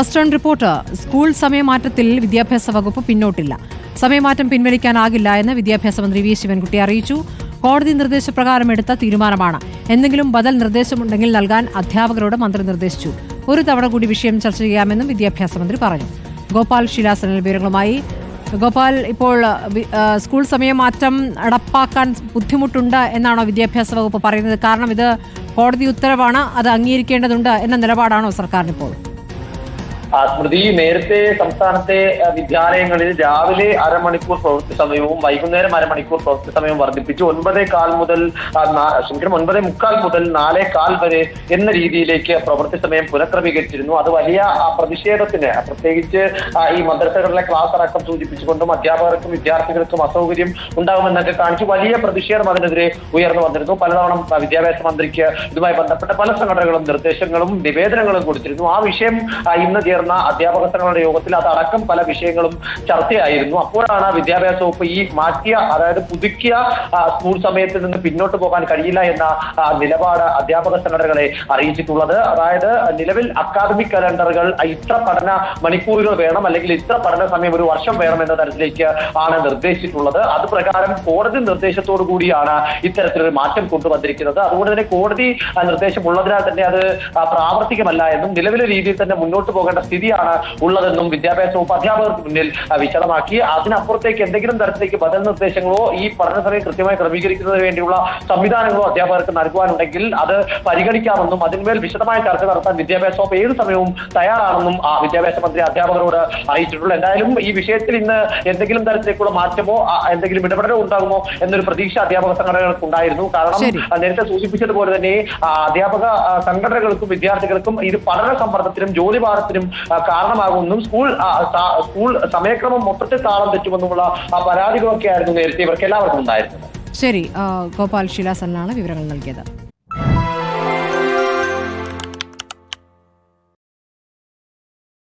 First on report. School സമയമാറ്റത്തിൽ വിദ്യാഭ്യാസ വകുപ്പ് പിന്നോട്ടില്ല. സമയമാറ്റം പിൻവലിക്കാനാകില്ല എന്ന് വിദ്യാഭ്യാസ മന്ത്രി വി ശിവൻകുട്ടി അറിയിച്ചു. കോടതി നിർദ്ദേശപ്രകാരം എടുത്ത തീരുമാനമാണ്. എന്തെങ്കിലും ബദൽ നിർദ്ദേശമുണ്ടെങ്കിൽ നൽകാൻ അധ്യാപകരോട് മന്ത്രി നിർദ്ദേശിച്ചു. ഒരു തവണ കൂടി വിഷയം ചർച്ച ചെയ്യാമെന്നും വിദ്യാഭ്യാസ മന്ത്രി പറഞ്ഞു. ഗോപാൽ ശിലാസനൽ വിവരങ്ങളുമായി. ഗോപാൽ ഇപ്പോൾ സ്കൂൾ സമയമാറ്റം നടപ്പാക്കാൻ ബുദ്ധിമുട്ടുണ്ട് എന്നാണോ വിദ്യാഭ്യാസ വകുപ്പ് പറയുന്നത്? കാരണം ഇത് കോടതി ഉത്തരവാണ് അത് അംഗീകരിക്കേണ്ടതുണ്ട് എന്ന നിലപാടാണോ സർക്കാരിനിപ്പോൾ? ആ, സ്മൃതി നേരത്തെ സംസ്ഥാനത്തെ വിദ്യാലയങ്ങളിൽ രാവിലെ അരമണിക്കൂർ പ്രവൃത്തി സമയവും വൈകുന്നേരം അരമണിക്കൂർ പ്രവൃത്തി സമയവും വർദ്ധിപ്പിച്ചു. ഒൻപതേ കാൽ മുതൽ ക്ഷമിക്കണം ഒൻപതേ മുക്കാൽ മുതൽ നാലേ കാൽ വരെ എന്ന രീതിയിലേക്ക് പ്രവൃത്തി സമയം പുനഃക്രമീകരിച്ചിരുന്നു. അത് വലിയ പ്രതിഷേധത്തിന് പ്രത്യേകിച്ച് ഈ മദ്രസകളിലെ ക്ലാസ് അടക്കം സൂചിപ്പിച്ചുകൊണ്ടും അധ്യാപകർക്കും വിദ്യാർത്ഥികൾക്കും അസൗകര്യം ഉണ്ടാകുമെന്നൊക്കെ കാണിച്ചു. വലിയ പ്രതിഷേധം അതിനെതിരെ ഉയർന്നു വന്നിരുന്നു. പലതവണ വിദ്യാഭ്യാസ മന്ത്രിക്ക് ഇതുമായി ബന്ധപ്പെട്ട പല സംഘടനകളും നിർദ്ദേശങ്ങളും നിവേദനങ്ങളും കൊടുത്തിരുന്നു. ആ വിഷയം ഇന്ന് ചേർന്ന അധ്യാപക സംഘങ്ങളുടെ യോഗത്തിൽ അതടക്കം പല വിഷയങ്ങളും ചർച്ചയായിരുന്നു. അപ്പോഴാണ് വിദ്യാഭ്യാസ വകുപ്പ് ഈ മാറ്റിയ അതായത് പുതുക്കിയ സ്കൂൾ സമയത്ത് നിന്ന് പിന്നോട്ട് പോകാൻ കഴിയില്ല എന്ന നിലപാട് അധ്യാപക സംഘടനകളെ അറിയിച്ചിട്ടുള്ളത്. അതായത് നിലവിൽ അക്കാദമിക് കലണ്ടറുകൾ ഇത്ര പഠന മണിക്കൂറുകൾ വേണം അല്ലെങ്കിൽ ഇത്ര പഠന സമയം ഒരു വർഷം വേണം എന്ന തരത്തിലേക്ക് ആണ് നിർദ്ദേശിച്ചിട്ടുള്ളത്. അത് പ്രകാരം കോടതി നിർദ്ദേശത്തോടു കൂടിയാണ് ഇത്തരത്തിലൊരു മാറ്റം കൊണ്ടുവന്നിരിക്കുന്നത്. അതുകൊണ്ട് തന്നെ കോടതി നിർദ്ദേശം ഉള്ളതിനാൽ തന്നെ അത് പ്രാവർത്തികമല്ല എന്നും നിലവിലെ രീതിയിൽ തന്നെ മുന്നോട്ട് പോകേണ്ട സ്ഥിതിയാണ് ഉള്ളതെന്നും വിദ്യാഭ്യാസ വകുപ്പ് അധ്യാപകർക്ക് മുന്നിൽ വിശദമാക്കി. അതിനപ്പുറത്തേക്ക് എന്തെങ്കിലും തരത്തിലേക്ക് ബദൽ നിർദ്ദേശങ്ങളോ ഈ പഠന സമയം കൃത്യമായി ക്രമീകരിക്കുന്നതിന് വേണ്ടിയുള്ള സംവിധാനങ്ങളോ അധ്യാപകർക്ക് നൽകുവാനുണ്ടെങ്കിൽ അത് പരിഗണിക്കാമെന്നും അതിന്മേൽ വിശദമായ ചർച്ച നടത്താൻ വിദ്യാഭ്യാസ വകുപ്പ് ഏത് സമയവും തയ്യാറാണെന്നും ആ വിദ്യാഭ്യാസ മന്ത്രി അധ്യാപകരോട് അറിയിച്ചിട്ടുള്ളൂ എന്തായാലും ഈ വിഷയത്തിൽ ഇന്ന് എന്തെങ്കിലും തരത്തിലേക്കുള്ള മാറ്റമോ എന്തെങ്കിലും ഇടപെടലോ ഉണ്ടാകുമോ എന്നൊരു പ്രതീക്ഷ അധ്യാപക സംഘടനകൾക്ക് ഉണ്ടായിരുന്നു. കാരണം നേരത്തെ സൂചിപ്പിച്ചതുപോലെ തന്നെ അധ്യാപക സംഘടനകൾക്കും വിദ്യാർത്ഥികൾക്കും ഇത് പഠന സമ്മർദ്ദത്തിനും ജോലി ഭാരത്തിനും ആ, കാരണമാകുമെന്നും സ്കൂൾ സ്കൂൾ സമയക്രമം മൊത്തത്തിൽ താളം തെറ്റുമെന്നുമുള്ള ആ പരാതികളൊക്കെ ആയിരുന്നു നേരത്തെ ഇവർക്ക് എല്ലാവർക്കും ഉണ്ടായിരുന്നത്. ശരി ഗോപാൽ ശിലാസനാണ് വിവരങ്ങൾ നൽകിയത്.